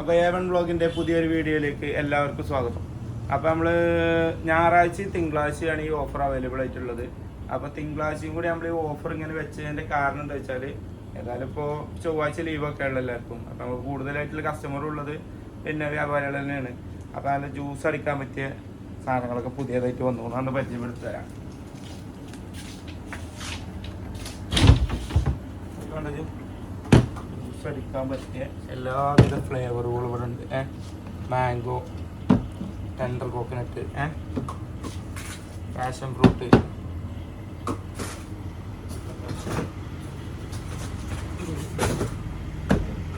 അപ്പോൾ A one ബ്ലോഗിന്റെ പുതിയൊരു വീഡിയോയിലേക്ക് എല്ലാവർക്കും സ്വാഗതം. അപ്പോൾ നമ്മൾ ഞായറാഴ്ച തിങ്കളാഴ്ചയാണ് ഈ ഓഫർ അവൈലബിൾ ആയിട്ടുള്ളത്. അപ്പോൾ തിങ്കളാഴ്ചയും കൂടി നമ്മൾ ഈ ഓഫർ ഇങ്ങനെ വെച്ചതിന്റെ കാരണം എന്താ വെച്ചാൽ ഏതായാലും ഇപ്പോൾ ചൊവ്വാഴ്ച ലീവൊക്കെ ഉള്ള എല്ലാവർക്കും. അപ്പോൾ നമുക്ക് കൂടുതലായിട്ടുള്ള കസ്റ്റമർ ഉള്ളത് പിന്നെ വ്യാപാരികൾ തന്നെയാണ്. അപ്പോൾ നല്ല ജ്യൂസ് അടിക്കാൻ പറ്റിയ സാധനങ്ങളൊക്കെ പുതിയതായിട്ട് വന്നു അന്ന് പരിചയപ്പെടുത്തി തരാം കണ്ടു അടിക്കാൻ പറ്റിയ എല്ലാവിധ ഫ്ലേവറുകളും ഇവിടെ ഉണ്ട്. ഏ? മാംഗോ ടെൻഡർ കോക്കനട്ട് ഏ? Passion fruit.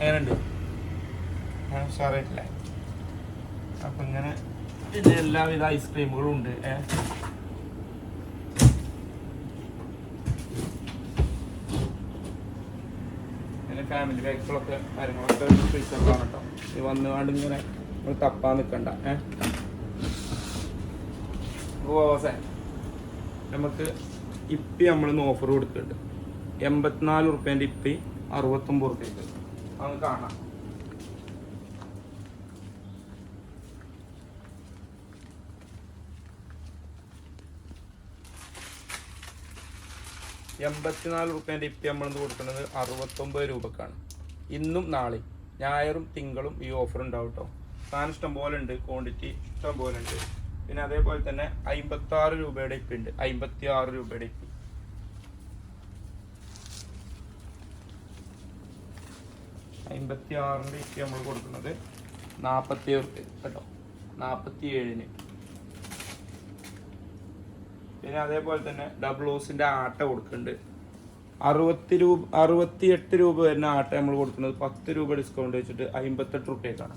എങ്ങനെയുണ്ട്? ഉഷാറായിട്ടില്ല. അപ്പം ഇങ്ങനെ ഇതിന്റെ എല്ലാവിധ ഐസ്ക്രീമുകളും ഉണ്ട് ഏ? ഫാമിലി ബാഗുകളൊക്കെ കാര്യങ്ങളൊക്കെ ഫ്രീസറിലാണ് കേട്ടോ. ഈ വന്നുകൊണ്ട് ഇങ്ങനെ നമ്മൾ തപ്പാൻ നിൽക്കണ്ട ഏ? ഗോസെ നമുക്ക് ഇപ്പി നമ്മൾ ഓഫർ കൊടുക്കുന്നുണ്ട്. എൺപത്തിനാല് റുപ്യേന്റെ ഇപ്പി അറുപത്തൊമ്പത് റുപ്യക്ക് നമുക്ക് കാണാം. എൺപത്തിനാല് റുപ്യേന്റെ ഇപ്പി നമ്മളിന്ന് കൊടുക്കുന്നത് അറുപത്തൊമ്പത് രൂപക്കാണ്. ഇന്നും നാളെ ഞായറും തിങ്കളും ഈ ഓഫർ ഉണ്ടാവും കേട്ടോ സാധനം ഇഷ്ടംപോലെ ഉണ്ട് ക്വാണ്ടിറ്റി ഇഷ്ടം പോലെ ഉണ്ട്. പിന്നെ അതേപോലെ തന്നെ അമ്പത്തി ആറ് രൂപയുടെ ഇപ്പി ഉണ്ട് അമ്പത്തി ആറ് രൂപയുടെ ഇപ്പി. അമ്പത്തി ആറിന്റെ ഇപ്പി നമ്മൾ കൊടുക്കുന്നത് നാൽപ്പത്തി കേട്ടോ. നാൽപ്പത്തി ഏഴിന് പിന്നെ അതേപോലെ തന്നെ ഡബിൾ ഓസിന്റെ ആട്ട കൊടുക്കുന്നുണ്ട്. അറുപത്തി രൂപ അറുപത്തി എട്ട് രൂപ വരുന്ന ആട്ട നമ്മൾ കൊടുക്കുന്നത് പത്ത് രൂപ ഡിസ്കൗണ്ട് വെച്ചിട്ട് അമ്പത്തെട്ട് റുപ്യക്കാണ്.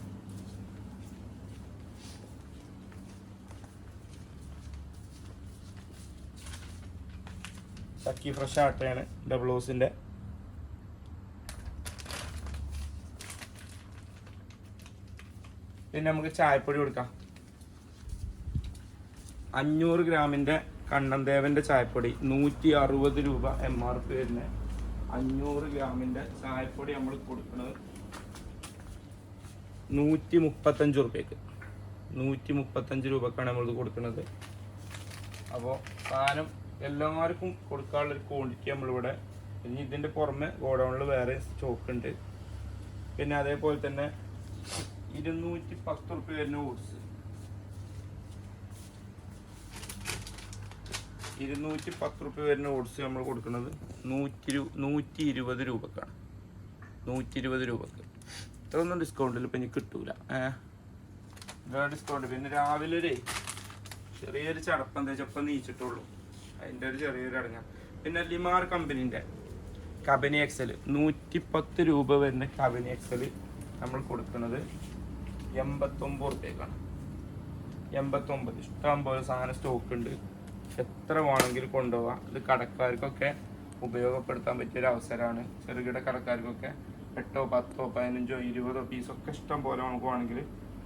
ചക്കി ഫ്രഷ് ആട്ടയാണ് ഡബിൾ ഓസിന്റെ പിന്നെ നമുക്ക് ചായപ്പൊടി കൊടുക്കാം. അഞ്ഞൂറ് ഗ്രാമിന്റെ കണ്ണൻദേവന്റെ ചായപ്പൊടി. നൂറ്റി അറുപത് രൂപ എം ആർ പി വരുന്ന. അഞ്ഞൂറ് ഗ്രാമിന്റെ ചായപ്പൊടി നമ്മൾ കൊടുക്കുന്നത് നൂറ്റി മുപ്പത്തഞ്ച് റുപ്യക്ക്. നൂറ്റി മുപ്പത്തഞ്ച് രൂപക്കാണ് നമ്മളിത് കൊടുക്കുന്നത് അപ്പോൾ സാധനം എല്ലാവർക്കും കൊടുക്കാനുള്ള ഒരു ക്വാണ്ടിറ്റി നമ്മളിവിടെ ഇനി ഇതിന്റെ പുറമെ ഗോഡൗണിൽ വേറെ സ്റ്റോക്ക് ഉണ്ട്. പിന്നെ അതേപോലെ തന്നെ ഇരുന്നൂറ്റി പത്ത് റുപ്യ വരുന്ന ഓട്സ് ഇരുന്നൂറ്റി പത്ത് റുപ്യ വരുന്ന ഓട്സ് നമ്മൾ കൊടുക്കുന്നത് നൂറ്റി നൂറ്റി ഇരുപത് രൂപക്കാണ്. നൂറ്റി ഇരുപത് രൂപക്ക്. ഇത്രയൊന്നും ഡിസ്കൗണ്ടിൽ ഇപ്പം ഇനി കിട്ടൂല. ഏഹ് ഡിസ്കൗണ്ട് പിന്നെ രാവിലെ ഒരു ചെറിയൊരു ചടപ്പം എന്താ ചപ്പം നീച്ചിട്ടുള്ളൂ. അതിന്റെ ഒരു ചെറിയൊരു അടങ്ങ. പിന്നെ ലിമാർ കമ്പനീന്റെ കബനി എക്സൽ നൂറ്റി പത്ത് രൂപ വരുന്ന കബനി എക്സൽ നമ്മൾ കൊടുക്കുന്നത് എൺപത്തൊമ്പത് റുപ്യക്കാണ്. എൺപത്തൊമ്പത്. ഇഷ്ടം പോലെ സാധനം സ്റ്റോക്ക് ഉണ്ട്. എത്ര വേണമെങ്കിലും കൊണ്ടുപോകാം ഇത് കടക്കാർക്കൊക്കെ ഉപയോഗപ്പെടുത്താൻ പറ്റിയ ഒരു അവസരമാണ്. ചെറുകിട കടക്കാർക്കൊക്കെ എട്ടോ പത്തോ പതിനഞ്ചോ ഇരുപതോ പീസൊക്കെ ഇഷ്ടം പോലെ നമുക്ക് വേണമെങ്കിൽ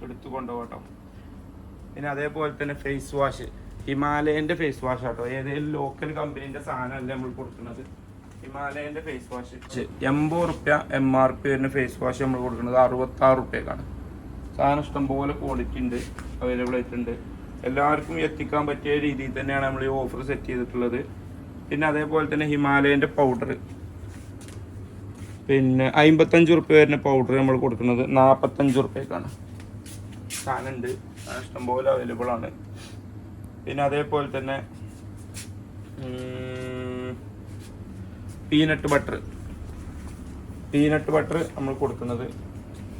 എടുത്തു കൊണ്ടുപോകട്ടോ പിന്നെ അതേപോലെ തന്നെ ഫേസ് വാഷ് ഹിമാലയന്റെ ഫേസ് വാഷ് ആട്ടോ. ഏതെങ്കിലും ലോക്കൽ കമ്പനീന്റെ സാധനമല്ല നമ്മൾ കൊടുക്കുന്നത്? ഹിമാലയന്റെ ഫേസ് വാഷ് എൺപത് റുപ്യ എം ആർ പി വരുന്ന ഫേസ് വാഷ് നമ്മൾ കൊടുക്കുന്നത് അറുപത്താറ് റുപ്യക്കാണ്. സാധനം ഇഷ്ടം പോലെ ക്വാളിറ്റി ഉണ്ട് അവൈലബിൾ ആയിട്ടുണ്ട്. എല്ലാവർക്കും എത്തിക്കാൻ പറ്റിയ രീതിയിൽ തന്നെയാണ് നമ്മൾ ഈ ഓഫർ സെറ്റ് ചെയ്തിട്ടുള്ളത്. പിന്നെ അതേപോലെ തന്നെ ഹിമാലയന്റെ പൗഡർ പിന്നെ അമ്പത്തഞ്ച് റുപ്യ വരുന്ന പൗഡർ നമ്മൾ കൊടുക്കുന്നത് നാൽപ്പത്തഞ്ച് റുപ്യക്കാണ് സാധനമുണ്ട്. സാധനം ഇഷ്ടംപോലെ അവൈലബിൾ ആണ്. പിന്നെ അതേപോലെ തന്നെ പീനട്ട് ബട്ടർ പീനട്ട് ബട്ടർ നമ്മൾ കൊടുക്കുന്നത്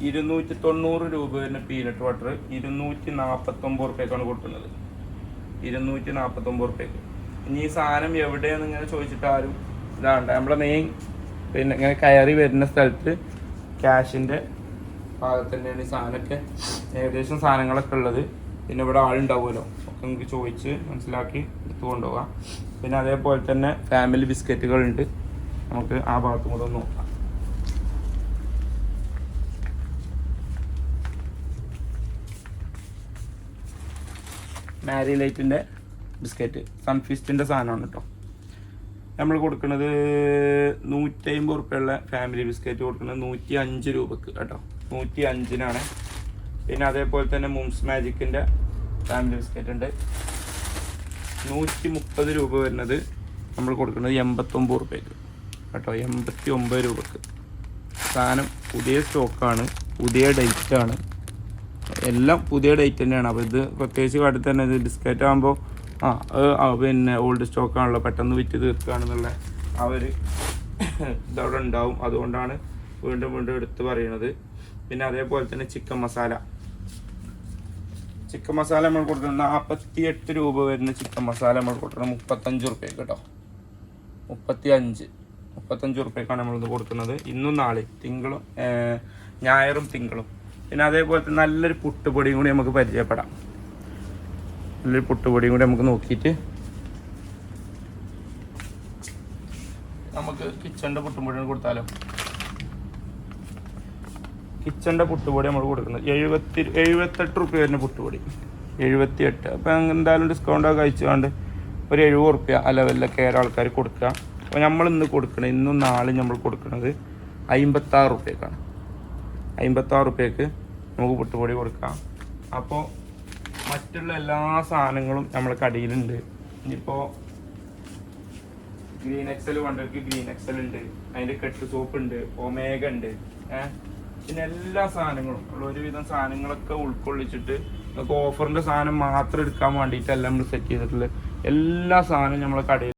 ഇരുന്നൂറ്റി തൊണ്ണൂറ് രൂപ വരുന്ന പീനട്ട് വാട്ടർ ഇരുന്നൂറ്റി നാൽപ്പത്തൊമ്പത് റുപ്യക്കാണ് കൊടുക്കുന്നത്. ഇരുന്നൂറ്റി നാൽപ്പത്തൊമ്പത് റുപ്യക്ക്. ഇനി ഈ സാധനം എവിടെയാണെന്ന് ഇങ്ങനെ ചോദിച്ചിട്ട് ആരും ഇതാണ്ട്. നമ്മളെ മെയിൻ പിന്നെ ഇങ്ങനെ കയറി വരുന്ന സ്ഥലത്ത് ക്യാഷിന്റെ ഭാഗത്ത് തന്നെയാണ് ഈ സാധനമൊക്കെ. ഏകദേശം സാധനങ്ങളൊക്കെ ഉള്ളത്. പിന്നെ ഇവിടെ ആളുണ്ടാവുമല്ലോ. ഒക്കെ നമുക്ക് ചോദിച്ച് മനസ്സിലാക്കി എടുത്തു കൊണ്ടുപോകാം. പിന്നെ അതേപോലെ തന്നെ ഫാമിലി ബിസ്ക്കറ്റുകളുണ്ട് നമുക്ക് ആ ഭാഗത്തും ഒന്ന് നോക്കാം. മാരി ലൈറ്റിന്റെ ബിസ്ക്കറ്റ് സൺഫിസ്റ്റിന്റെ സാധനമാണ് കേട്ടോ നമ്മൾ കൊടുക്കുന്നത് നൂറ്റി അമ്പത് ഫാമിലി ബിസ്ക്കറ്റ് കൊടുക്കുന്നത് നൂറ്റി അഞ്ച് രൂപക്ക് കേട്ടോ. നൂറ്റി അഞ്ചിനാണ് പിന്നെ അതേപോലെ തന്നെ മുംസ് മാജിക്കിന്റെ ഫാമിലി ബിസ്ക്കറ്റ് ഉണ്ട്. നൂറ്റി മുപ്പത് രൂപ വരുന്നത് നമ്മൾ കൊടുക്കുന്നത് എൺപത്തൊമ്പത് റുപ്യക്ക് കേട്ടോ. എൺപത്തി ഒമ്പത് രൂപക്ക്. സാധനം പുതിയ സ്റ്റോക്കാണ് പുതിയ ഡേറ്റാണ് എല്ലാം പുതിയ ഡേറ്റ് തന്നെയാണ്. അപ്പോൾ ഇത് പ്രത്യേകിച്ച് കാട്ടിൽ തന്നെ ഇത് ഡിസ്കൗണ്ട് ആകുമ്പോൾ ആ പിന്നെ ഓൾഡ് സ്റ്റോക്കാണല്ലോ പെട്ടെന്ന് വിറ്റ് തീർക്കുകയാണെന്നുള്ള ആ ഒരു ഇതവിടെ ഉണ്ടാവും. അതുകൊണ്ടാണ് വീണ്ടും വീണ്ടും എടുത്ത് പറയണത്. പിന്നെ അതേപോലെ തന്നെ ചിക്കൻ മസാല ചിക്കൻ മസാല നമ്മൾ കൊടുക്കുന്നത് നാൽപ്പത്തി എട്ട് രൂപ വരുന്ന ചിക്കൻ മസാല നമ്മൾ കൊടുക്കുന്നത് മുപ്പത്തഞ്ച് റുപ്യക്ക് കേട്ടോ. മുപ്പത്തി അഞ്ച് മുപ്പത്തഞ്ച് റുപ്യക്കാണ് നമ്മളിത് കൊടുക്കുന്നത്. ഇന്നും നാളെ തിങ്കളും ഞായറും തിങ്കളും. പിന്നെ അതേപോലത്തെ നല്ലൊരു പുട്ടുപൊടിയും കൂടി നമുക്ക് പരിചയപ്പെടാം. നല്ലൊരു പുട്ടുപൊടിയും കൂടി നമുക്ക് നോക്കിയിട്ട് നമുക്ക് കിച്ചണിന്റെ പുട്ടുപൊടിയാണ് കൊടുത്താലോ? കിച്ചണിന്റെ പുട്ടുപൊടി നമ്മൾ കൊടുക്കുന്നത്. എഴുപത്തി എഴുപത്തെട്ട് റുപ്യ വരുന്ന പുട്ടുപൊടി. എഴുപത്തി എട്ട് അപ്പം എന്തായാലും ഡിസ്കൗണ്ട് ഒക്കെ കഴിച്ചുകൊണ്ട് ഒരു എഴുപത് റുപ്യ ആ ലെവലിലൊക്കെ ഏറെ ആൾക്കാർ കൊടുക്കുക. അപ്പോൾ നമ്മൾ ഇന്ന് കൊടുക്കണം ഇന്നും നാളെ നമ്മൾ കൊടുക്കുന്നത് അമ്പത്താറ് റുപ്യക്കാണ്. അമ്പത്താറ് റുപ്യക്ക് നമുക്ക് പുട്ടുപൊടി കൊടുക്കാം. അപ്പോൾ മറ്റുള്ള എല്ലാ സാധനങ്ങളും നമ്മളെ കടയിലുണ്ട്. ഇനിയിപ്പോൾ ഗ്രീൻ എക്സൽ വേണ്ടവർക്ക് ഗ്രീൻ എക്സൽ ഉണ്ട്. അതിന്റെ കെട്ട് സോപ്പ് ഉണ്ട് ഒമേഗ ഉണ്ട്. ഏഹ് പിന്നെ എല്ലാ സാധനങ്ങളും ഉള്ള ഒരുവിധം സാധനങ്ങളൊക്കെ ഉൾക്കൊള്ളിച്ചിട്ട് നമുക്ക് ഓഫറിന്റെ സാധനം മാത്രം എടുക്കാൻ വേണ്ടിയിട്ടല്ല നമ്മൾ സെറ്റ് ചെയ്തിട്ടുള്ളത്. എല്ലാ സാധനവും നമ്മളെ കടയിൽ